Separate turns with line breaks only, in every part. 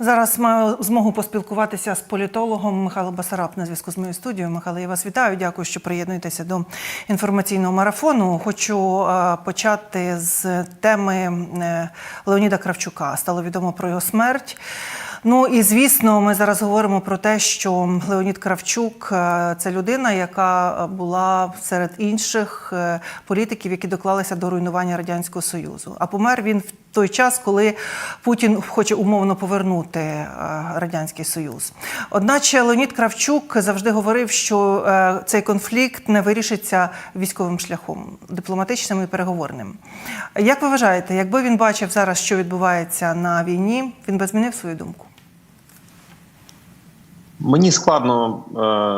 Зараз маю змогу поспілкуватися з політологом Михайло Басараб на зв'язку з моєю студією. Михайло, я вас вітаю. Дякую, що приєднуєтеся до інформаційного марафону. Хочу е, почати з теми е, Леоніда Кравчука. Стало відомо про його смерть. Ну і звісно, ми зараз говоримо про те, що Леонід Кравчук е, це людина, яка була серед інших політиків, які доклалися до руйнування радянського союзу. А помер він в той час, коли Путін хоче умовно повернути е, радянський союз. Одначе Леонід Кравчук завжди говорив, що е, цей конфлікт не вирішиться військовим шляхом, дипломатичним і переговорним. Як ви вважаєте, якби він бачив зараз, що відбувається на війні, він би змінив свою думку?
Мені складно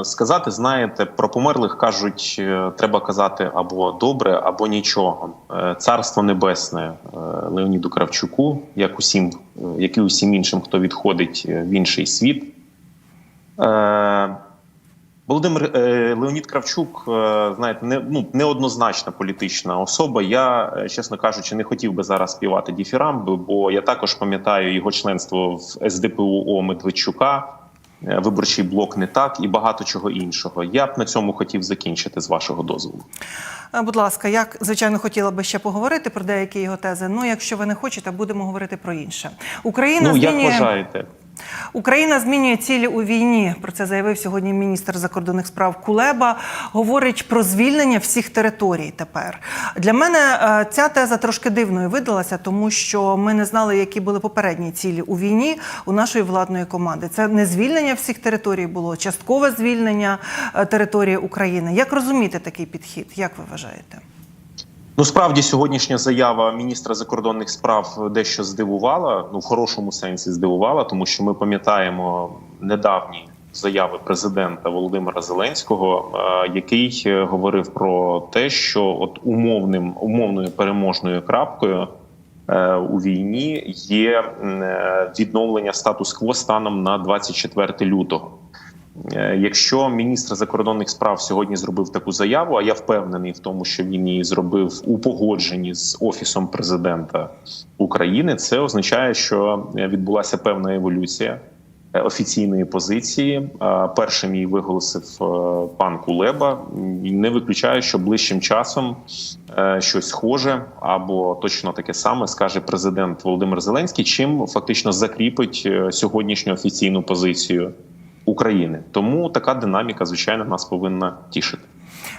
е, сказати. Знаєте, про померлих кажуть, е, треба казати або добре, або нічого. Е, Царство небесне е, Леоніду Кравчуку, як усім, е, як і усім іншим, хто відходить е, в інший світ. Е, Володимир е, Леонід Кравчук, е, знаєте, не ну неоднозначна політична особа. Я, е, чесно кажучи, не хотів би зараз співати діфірамби, бо я також пам'ятаю його членство в СДПУ Медведчука. Е, Виборчий блок не так і багато чого іншого. Я б на цьому хотів закінчити з вашого дозволу.
Е, Будь ласка, я звичайно хотіла би ще поговорити про деякі його тези. Ну, якщо ви не хочете, будемо говорити про інше. Україна
Ну як
змінює
вважаєте?
Україна змінює цілі у війні. Про це заявив сьогодні міністр закордонних справ Кулеба. Говорить про звільнення всіх територій. Тепер для мене е, ця теза трошки дивною видалася, тому що ми не знали, які були попередні цілі у війні у нашої владної команди. Це не звільнення всіх територій було, часткове звільнення е, території України. Як розуміти такий підхід? Як ви вважаєте?
Ну справді сьогоднішня заява міністра закордонних справ дещо здивувала. Ну в хорошому сенсі здивувала, тому що ми пам'ятаємо недавні заяви президента Володимира Зеленського, е, який е, говорив про те, що от умовним умовною переможною крапкою. е, У війні є відновлення статус-кво станом на 24 лютого. Е, Якщо міністр закордонних справ сьогодні зробив таку заяву, а я впевнений в тому, що він її зробив у погодженні з офісом президента України, це означає, що е, відбулася певна еволюція е, офіційної позиції. Першим її виголосив пан Кулеба. Не виключаю, що ближчим часом щось схоже або точно таке саме скаже президент Володимир Зеленський, чим фактично закріпить сьогоднішню офіційну позицію. України. Тому така динаміка, звичайно, нас повинна тішити.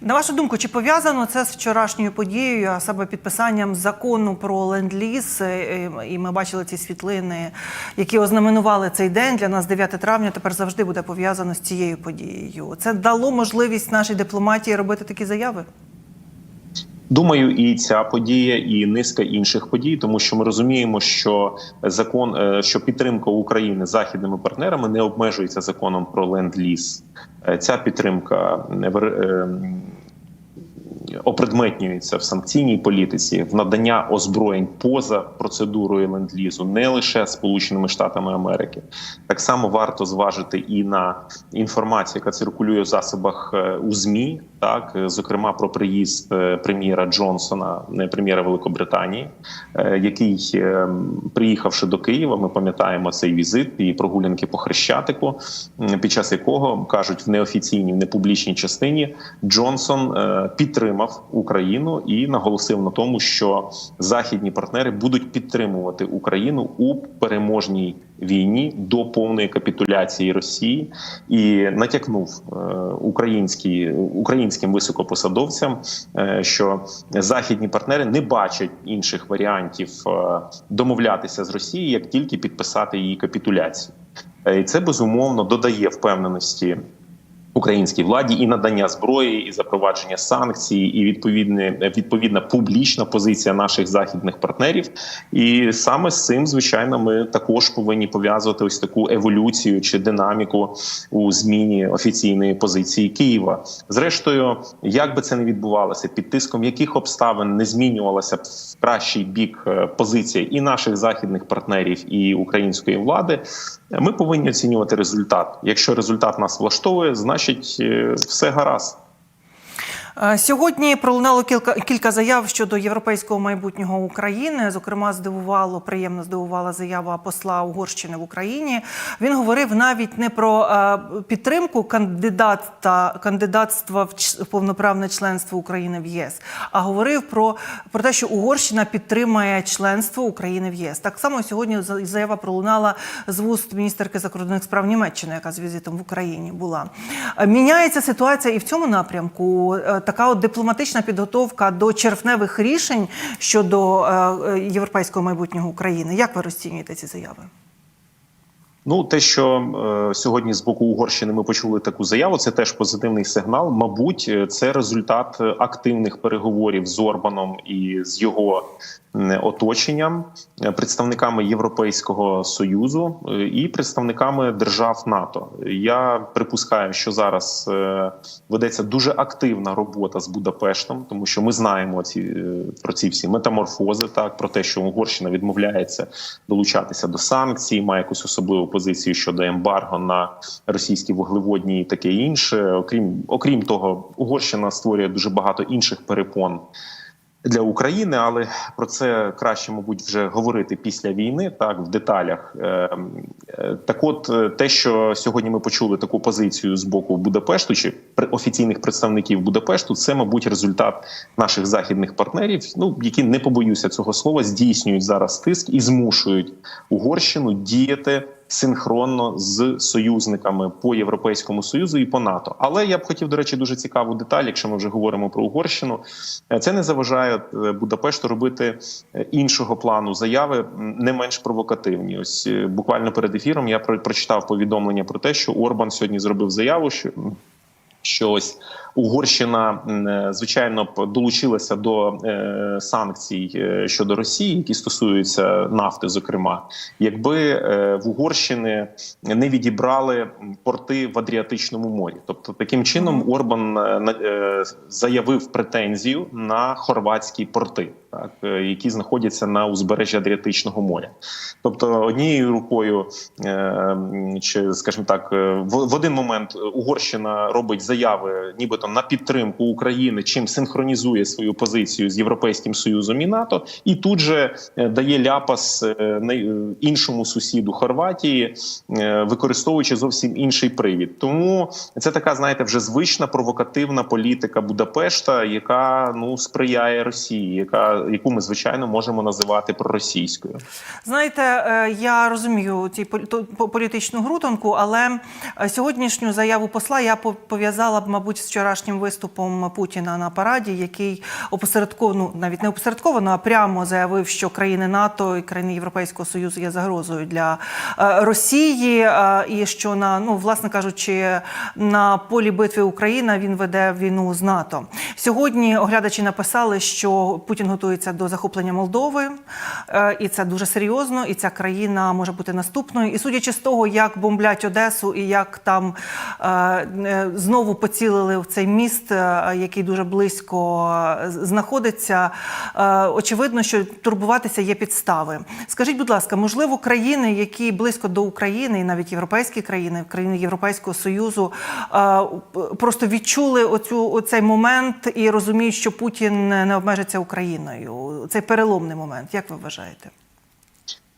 На вашу думку, чи пов'язано це з вчорашньою подією, а саме підписанням закону про ленд-ліз? Е, І ми бачили ці світлини, які ознаменували цей день. Для нас 9 травня тепер завжди буде пов'язано з цією подією. Це дало можливість нашій дипломатії робити такі заяви?
Думаю, і ця подія, і низка інших подій, тому що ми розуміємо, що закон, е, що підтримка України західними партнерами не обмежується законом про ленд-ліз. Е, Ця підтримка не е, опредметнюється в санкційній політиці, в надання озброєнь поза процедурою ленд-лізу, не лише Сполученими Штатами Америки. Так само варто зважити і на інформацію, яка циркулює в засобах е, у змі, так е, зокрема про приїзд е, прем'єра Джонсона, не прем'єра Великобританії, який, приїхавши до Києва, ми пам'ятаємо цей візит і прогулянки по Хрещатику, під час якого кажуть в неофіційній, в непублічній частині Джонсон е, підтримав Україну і наголосив на тому, що західні партнери будуть підтримувати Україну у переможній війні до повної капітуляції Росії і натякнув е, українські українським високопосадовцям, е, що західні партнери не бачать інших варіантів е, домовлятися з Росією, як тільки підписати її капітуляцію. І це безумовно додає впевненості українській владі і надання зброї, і запровадження санкцій, і відповідне відповідна публічна позиція наших західних партнерів. І саме з цим, звичайно, ми також повинні пов'язувати ось таку еволюцію чи динаміку у зміні офіційної позиції Києва. Зрештою, як би це не відбувалося, під тиском яких обставин не змінювалася в кращий бік е, позиція і наших західних партнерів, і української влади. Ми повинні оцінювати результат. Якщо результат нас влаштовує, значить е, все гаразд.
Е, Сьогодні пролунало кілька кілька заяв щодо європейського майбутнього України. Зокрема, здивувало приємно здивувала заява посла Угорщини в Україні. Він говорив навіть не про е, підтримку кандидата кандидатства в повноправне членство України в ЄС, а говорив про, про те, що Угорщина підтримає членство України в ЄС. Так само сьогодні за- заява пролунала з вуст міністерки закордонних справ Німеччини, яка з візитом в Україні була. Е, Міняється ситуація і в цьому напрямку. Така от дипломатична підготовка до червневих рішень щодо е, е, європейського майбутнього України. Як ви розцінюєте ці заяви?
Ну, те, що е, сьогодні з боку Угорщини ми почули таку заяву, це теж позитивний сигнал. Мабуть, е, це результат е, активних переговорів з Орбаном і з його оточенням, е, представниками Європейського союзу і представниками держав НАТО. Я припускаю, що зараз е, ведеться дуже активна робота з Будапештом, тому що ми знаємо ці про ці всі метаморфози, так про те, що Угорщина відмовляється долучатися до санкцій, має якусь особливу позицію щодо ембарго на російські вуглеводні і таке інше. Окрім окрім того, Угорщина створює дуже багато інших перепон. Для України, але про це краще, мабуть, вже говорити після війни, так в деталях. Е, е, Так, от е, те, що сьогодні ми почули таку позицію з боку Будапешту чи офіційних представників Будапешту, це, мабуть, результат наших західних партнерів, ну які не побоюся цього слова, здійснюють зараз тиск і змушують Угорщину діяти синхронно з союзниками по Європейському Союзу і по НАТО. Але я б хотів, до речі, дуже цікаву деталь, якщо ми вже говоримо про Угорщину. Е, Це не заважає е, Будапешту робити е, іншого плану заяви, не менш провокативні. Ось буквально перед ефіром я прочитав повідомлення про те, що Орбан сьогодні зробив заяву, що. Що ось Угорщина е, звичайно б долучилася до е, санкцій е, щодо Росії, які стосуються нафти, зокрема, якби в Угорщини не відібрали порти в Адріатичному морі. Тобто, таким чином Орбан заявив претензію на хорватські порти, так які знаходяться на узбережжі Адріатичного моря. Тобто, однією рукою, чи скажімо так, в, один момент Угорщина робить заяви, нібито на підтримку України, чим синхронізує свою позицію з Європейським Союзом і НАТО, і тут же е, дає ляпас е, е, іншому сусіду Хорватії, використовуючи зовсім інший привід. Тому це така, знаєте, вже звична провокативна політика Будапешта, яка ну сприяє Росії, яка яку ми звичайно можемо називати проросійською.
Знаєте, я розумію ці політичну грутанку, але сьогоднішню заяву посла я по- пов'язала б, мабуть, з вчорашнім виступом Путіна на параді, який опосередковано, навіть не опосередковано, а прямо заявив, що країни НАТО і країни Європейського Союзу є загрозою для е, Росії, е, і що на ну, власне кажучи, на полі битви Україна він веде війну з НАТО. Сьогодні оглядачі написали, що Путін готується до захоплення Молдови, е, і це дуже серйозно. І ця країна може бути наступною. І судячи з того, як бомблять Одесу, і як там знову поцілили в цей міст, е, який дуже близько е, знаходиться, е, очевидно, що турбуватися є підстави. Скажіть, будь ласка, можливо, країни, які близько до України, і навіть європейські країни, країни Європейського союзу, просто відчули оцю оцей момент і розуміють, що Путін не обмежиться Україною. Цей переломний момент. Як ви вважаєте?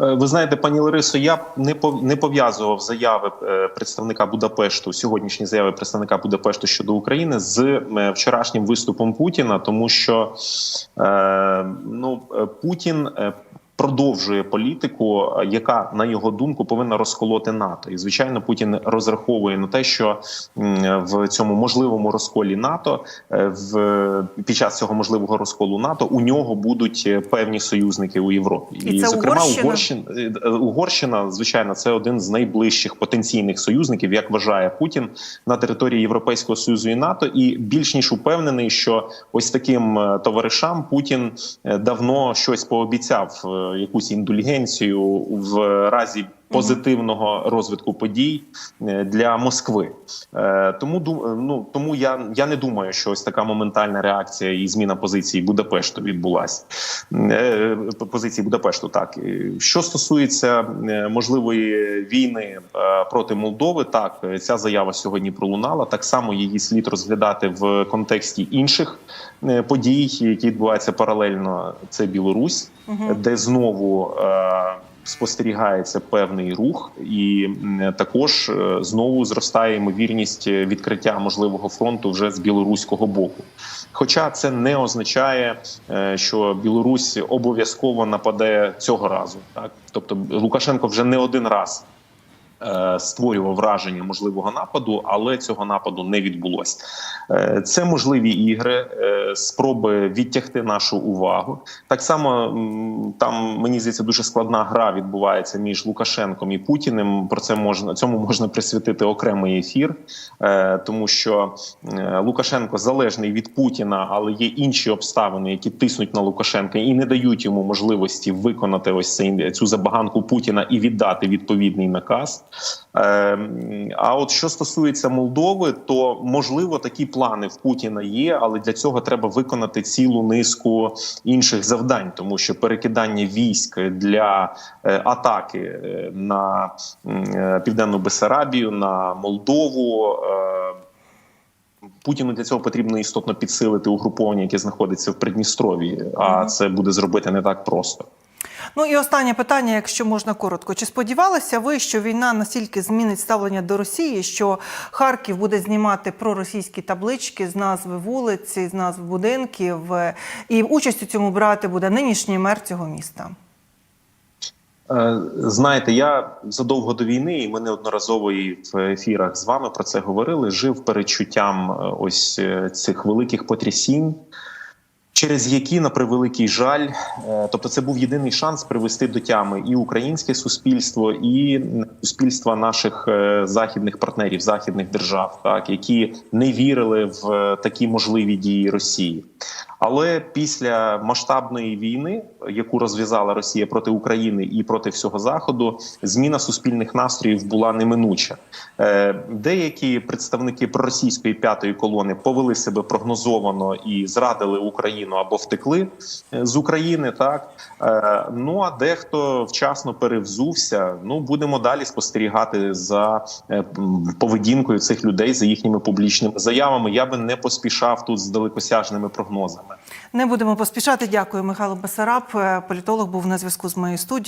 Е, Ви знаєте, пані Ларисо, я не не пов'язував заяви е, представника Будапешту, сьогоднішні заяви представника Будапешту щодо України з е, вчорашнім виступом Путіна, тому що ну Путін. Продовжує політику, е, яка на його думку повинна розколоти НАТО, і звичайно, Путін розраховує на те, що в цьому можливому розколі НАТО е, в під час цього можливого розколу НАТО у нього будуть е, певні союзники у Європі,
І це Угорщина?
Угорщина, Угорщина, звичайно, це один з найближчих потенційних союзників, як вважає Путін на території Європейського союзу і НАТО. І більш ніж упевнений, що ось таким товаришам Путін давно щось пообіцяв, якусь індульгенцію в разі позитивного розвитку подій е, для Москви. Е, Тому ду- ну тому я, я не думаю, що ось така моментальна реакція і зміна позиції Будапешту відбулася. Е, Позиції Будапешту. Так Е, що стосується е, можливої війни е, проти Молдови, так е, ця заява сьогодні пролунала. Так само її слід розглядати в контексті інших е, подій, які відбуваються паралельно. Це Білорусь, де знову. Спостерігається певний рух, і також е, знову зростає ймовірність відкриття можливого фронту вже з білоруського боку. Хоча це не означає, е, що Білорусь обов'язково нападе цього разу. Так, тобто Лукашенко вже не один раз створював враження можливого нападу, але цього нападу не відбулося. Е, Це можливі ігри, е, спроби відтягти нашу увагу. Так само там мені здається дуже складна гра відбувається між Лукашенком і Путіним. Про це можна цьому можна присвятити окремий ефір, е, тому що е, Лукашенко залежний від Путіна, але є інші обставини, які тиснуть на Лукашенка і не дають йому можливості виконати ось цей цю забаганку Путіна і віддати відповідний наказ. Е, А от що стосується Молдови, то можливо такі плани в Путіна є, але для цього треба виконати цілу низку інших завдань, тому що перекидання військ для е, атаки е, на е, південну Бесарабію, на Молдову. Путіну для цього потрібно істотно підсилити угруповання, яке знаходиться в Придністров'ї, а це буде зробити не так просто.
Ну і останнє питання, якщо можна коротко. Чи сподівалися ви, що війна настільки змінить ставлення до Росії, що Харків буде знімати проросійські таблички з назви вулиці, з назв будинків, е, і участь у цьому брати буде нинішній мер цього міста?
Е, Знаєте, я задовго до війни, і ми неодноразово і в ефірах з вами про це говорили. Жив передчуттям е, ось цих великих потрясінь, через які, на превеликий жаль, е, тобто це був єдиний шанс привести до тями і українське суспільство, і суспільства наших е, західних партнерів, західних держав, так які не вірили в е, такі можливі дії Росії. Але після масштабної війни, яку розв'язала Росія проти України і проти всього заходу, зміна суспільних настроїв була неминуча. Е, Деякі представники проросійської п'ятої колони повели себе прогнозовано і зрадили Україну або втекли е, з України. Так Е, ну а дехто вчасно перевзувся. Ну будемо далі спостерігати за поведінкою цих людей за їхніми публічними заявами. Я би не поспішав тут з далекосяжними прогнозами.
Не будемо поспішати. Дякую, Михайло Басараб. Е, Політолог був на зв'язку з моєю студією.